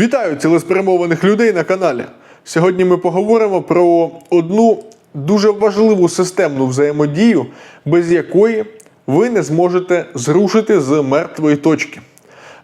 Вітаю цілеспрямованих людей на каналі. Сьогодні ми поговоримо про одну дуже важливу системну взаємодію, без якої ви не зможете зрушити з мертвої точки.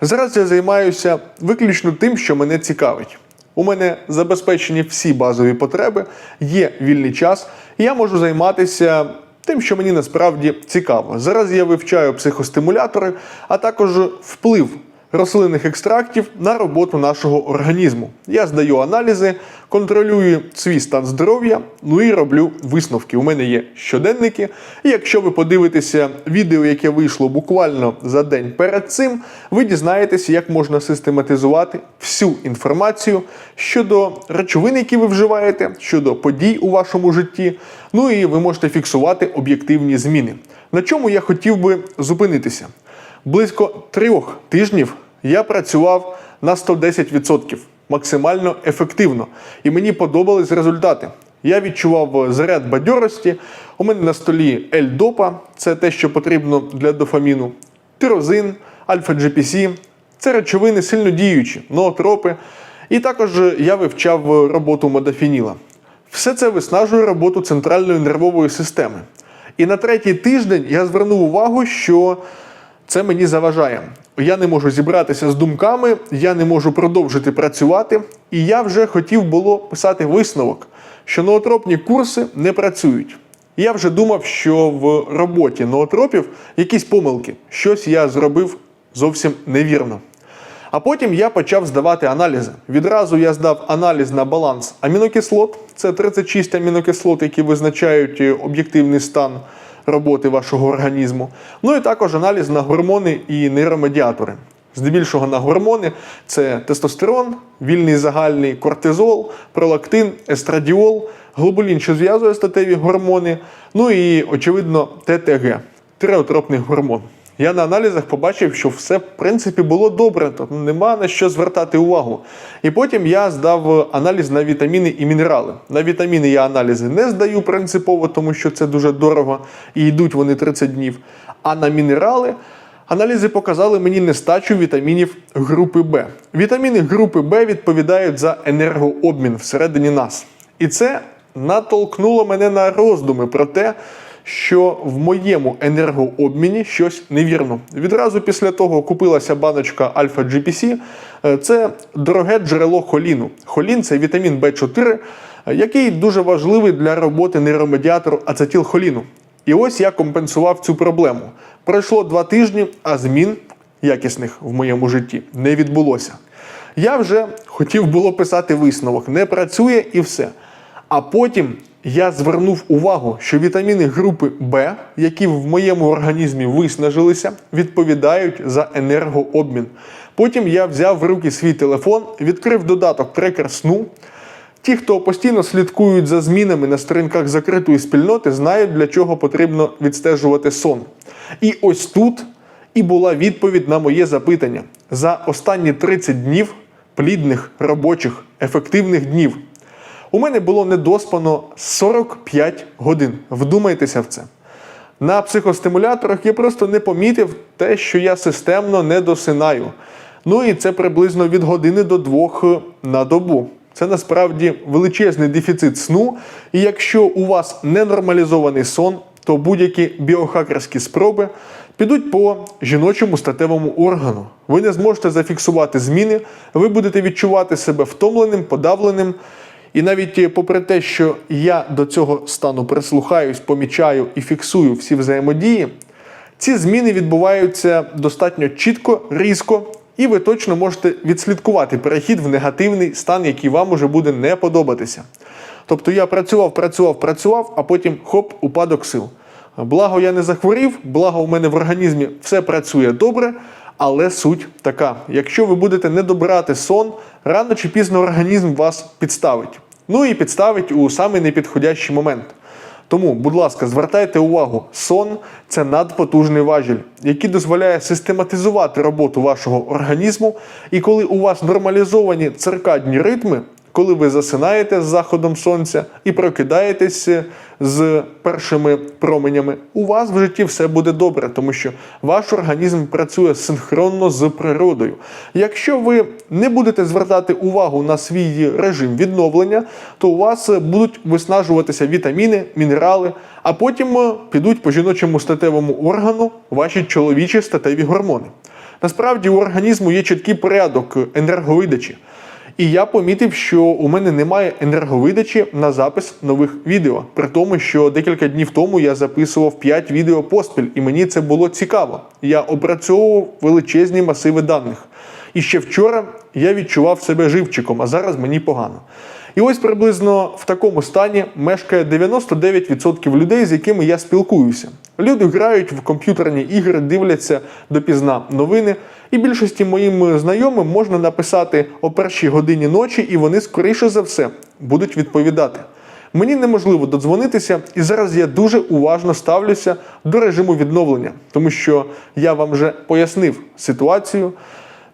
Зараз я займаюся виключно тим, що мене цікавить. У мене забезпечені всі базові потреби, є вільний час, і я можу займатися тим, що мені насправді цікаво. Зараз я вивчаю психостимулятори, а також вплив рослинних екстрактів на роботу нашого організму. Я здаю аналізи, контролюю свій стан здоров'я, ну і роблю висновки. У мене є щоденники. І якщо ви подивитеся відео, яке вийшло буквально за день перед цим, ви дізнаєтеся, як можна систематизувати всю інформацію щодо речовин, які ви вживаєте, щодо подій у вашому житті. Ну і ви можете фіксувати об'єктивні зміни. На чому я хотів би зупинитися? Близько трьох тижнів я працював на 110%, максимально ефективно, і мені подобались результати. Я відчував заряд бадьорості. У мене на столі L-допа, це те, що потрібно для дофаміну, тирозин, альфа-GPC. Це речовини сильно діючі, ноотропи. І також я вивчав роботу модофініла. Все це виснажує роботу центральної нервової системи. І на третій тиждень я звернув увагу, що це мені заважає. Я не можу зібратися з думками, я не можу продовжити працювати, і я вже хотів було писати висновок, що ноотропні курси не працюють. Я вже думав, що в роботі ноотропів якісь помилки, щось я зробив зовсім невірно. А потім я почав здавати аналізи. Відразу я здав аналіз на баланс амінокислот. Це 36 амінокислот, які визначають е, об'єктивний стан роботи вашого організму. Ну і також аналіз на гормони і нейромедіатори. Здебільшого на гормони це тестостерон, вільний загальний кортизол, пролактин, естрадіол, глобулін, що зв'язує статеві гормони, ну і, очевидно, ТТГ тиреотропний гормон. Я на аналізах побачив, що все в принципі було добре, тобто нема на що звертати увагу. І потім я здав аналіз на вітаміни і мінерали. На вітаміни я аналізи не здаю принципово, тому що це дуже дорого і йдуть вони 30 днів. А на мінерали аналізи показали мені нестачу вітамінів групи Б. Вітаміни групи Б відповідають за енергообмін всередині нас. І це натолкнуло мене на роздуми про те, що в моєму енергообміні щось невірно. Відразу після того купилася баночка Альфа GPC. Е, Це дороге джерело холіну. Холін це вітамін В4, е, який дуже важливий для роботи нейромедіатору ацетилхоліну. І ось я компенсував цю проблему. Пройшло два тижні, а змін якісних в моєму житті не відбулося. Я вже хотів було писати висновок, не працює і все. А потім я звернув увагу, що вітаміни групи Б, які в моєму організмі виснажилися, відповідають за енергообмін. Потім я взяв в руки свій телефон, відкрив додаток трекер сну. Ті, хто постійно слідкують за змінами на сторінках закритої спільноти, знають, для чого потрібно відстежувати сон. І ось тут і була відповідь на моє запитання за останні 30 днів плідних, робочих, ефективних днів. У мене було недоспано 45 годин. Вдумайтеся в це. На психостимуляторах я просто не помітив те, що я системно не досинаю. Ну і це приблизно від години до двох е, на добу. Це насправді величезний дефіцит сну. І якщо у вас ненормалізований сон, то будь-які біохакерські спроби підуть по жіночому статевому органу. Ви не зможете зафіксувати зміни, ви будете відчувати себе втомленим, подавленим. І навіть е, попри те, що я до цього стану прислухаюсь, помічаю і фіксую всі взаємодії, ці зміни відбуваються достатньо чітко, різко, і ви точно можете відслідкувати перехід в негативний стан, який вам уже буде не подобатися. Тобто я працював, працював, працював, а потім хоп, упадок сил. Благо я не захворів, благо у мене в організмі все працює добре, але суть така: якщо ви будете не добирати сон, рано чи пізно організм вас підставить. Ну і підставить у самий непідходящий момент. Тому, будь ласка, звертайте увагу, сон це надпотужний важіль, який дозволяє систематизувати роботу вашого організму. І коли у вас нормалізовані циркадні ритми, коли ви засинаєте з заходом сонця і прокидаєтесь з першими променями, у вас в житті все буде добре, тому що ваш організм працює синхронно з природою. Якщо ви не будете звертати увагу на свій режим відновлення, то у вас будуть виснажуватися вітаміни, мінерали, а потім е, підуть по жіночому статевому органу ваші чоловічі статеві гормони. Насправді у організму є чіткий порядок енерговидачі. І я помітив, що у мене немає енерговидачі на запис нових відео. При тому, що декілька днів тому я записував 5 відео поспіль, і мені це було цікаво. Я опрацьовував величезні масиви даних. І ще вчора я відчував себе живчиком, а зараз мені погано. І ось приблизно в такому стані мешкає 99% людей, з якими я спілкуюся. Люди грають в комп'ютерні ігри, дивляться допізна новини. І більшості моїм знайомим можна написати о першій годині ночі, і вони, скоріше за все, будуть відповідати. Мені неможливо додзвонитися, і зараз я дуже уважно ставлюся до режиму відновлення, тому що я вам вже пояснив ситуацію,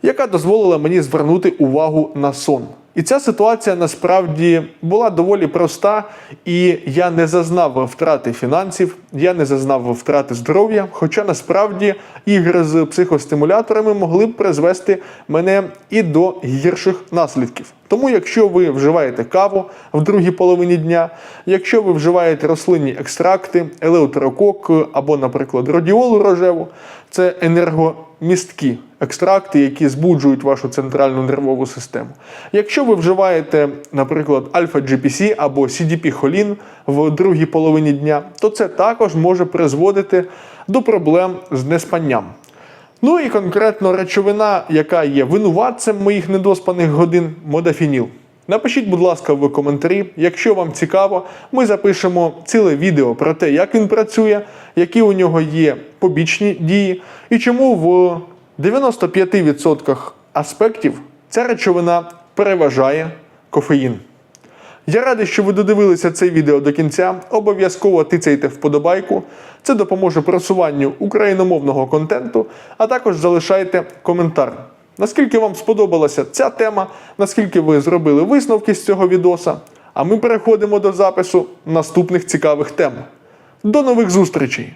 яка дозволила мені звернути увагу на сон. І ця ситуація насправді була доволі проста, і я не зазнав втрати фінансів, я не зазнав втрати здоров'я. Хоча насправді ігри з психостимуляторами могли б призвести мене і до гірших наслідків. Тому, якщо ви вживаєте каву в другій половині дня, якщо ви вживаєте рослинні екстракти, елеутерокок або, наприклад, радіолу рожеву, це енергомісткі екстракти, які збуджують вашу центральну нервову систему. Якщо ви вживаєте, наприклад, альфа-GPC або CDP-холін в другій половині дня, то це також може призводити до проблем з неспанням. Ну і конкретно речовина, яка є винуватцем моїх недоспаних годин, модафініл. Напишіть, будь ласка, в коментарі. Якщо вам цікаво, ми запишемо ціле відео про те, як він працює, які у нього є побічні дії, і чому в 95% аспектів ця речовина переважає кофеїн. Я радий, що ви додивилися це відео до кінця. Обов'язково тицяйте вподобайку. Це допоможе просуванню україномовного контенту, а також залишайте коментар. Наскільки вам сподобалася ця тема, наскільки ви зробили висновки з цього відоса, а ми переходимо до запису наступних цікавих тем. До нових зустрічей!